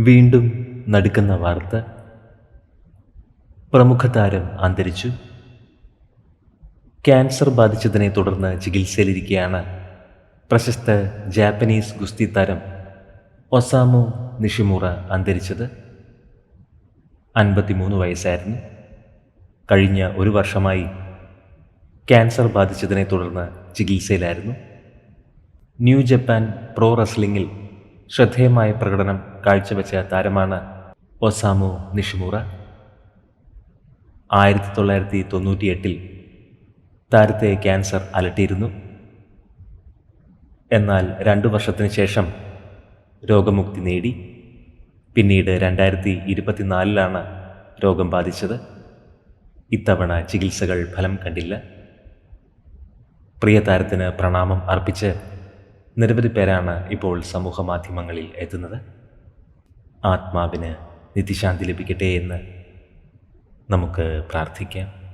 വീണ്ടും നടുക്കുന്ന വാർത്ത പ്രമുഖ താരം അന്തരിച്ചു. ക്യാൻസർ ബാധിച്ചതിനെ തുടർന്ന് ചികിത്സയിലിരിക്കെയാണ് പ്രശസ്ത ജാപ്പനീസ് ഗുസ്തി താരം ഒസാമു നിഷിമുറ അന്തരിച്ചത്. അൻപത്തിമൂന്ന് വയസ്സായിരുന്നു. കഴിഞ്ഞ ഒരു വർഷമായി ക്യാൻസർ ബാധിച്ചതിനെ തുടർന്ന് ചികിത്സയിലായിരുന്നു. ന്യൂ ജപ്പാൻ പ്രോ റെസ്ലിംഗിൽ ശ്രദ്ധേയമായ പ്രകടനം കാഴ്ചവെച്ച താരമാണ് ഒസാമു നിഷിമുറ. ആയിരത്തി തൊള്ളായിരത്തി തൊണ്ണൂറ്റിയെട്ടിൽ താരത്തെ ക്യാൻസർ അലട്ടിയിരുന്നു. എന്നാൽ രണ്ടു വർഷത്തിന് ശേഷം രോഗമുക്തി നേടി. പിന്നീട് രണ്ടായിരത്തി ഇരുപത്തിനാലിലാണ് രോഗം ബാധിച്ചത്. ഇത്തവണ ചികിത്സകൾ ഫലം കണ്ടില്ല. പ്രിയ താരത്തിന് പ്രണാമം അർപ്പിച്ച് നിരവധി പേരാണ് ഇപ്പോൾ സമൂഹ മാധ്യമങ്ങളിൽ എത്തുന്നത്. ആത്മാവിന് നിത്യശാന്തി ലഭിക്കട്ടെ എന്ന് നമുക്ക് പ്രാർത്ഥിക്കാം.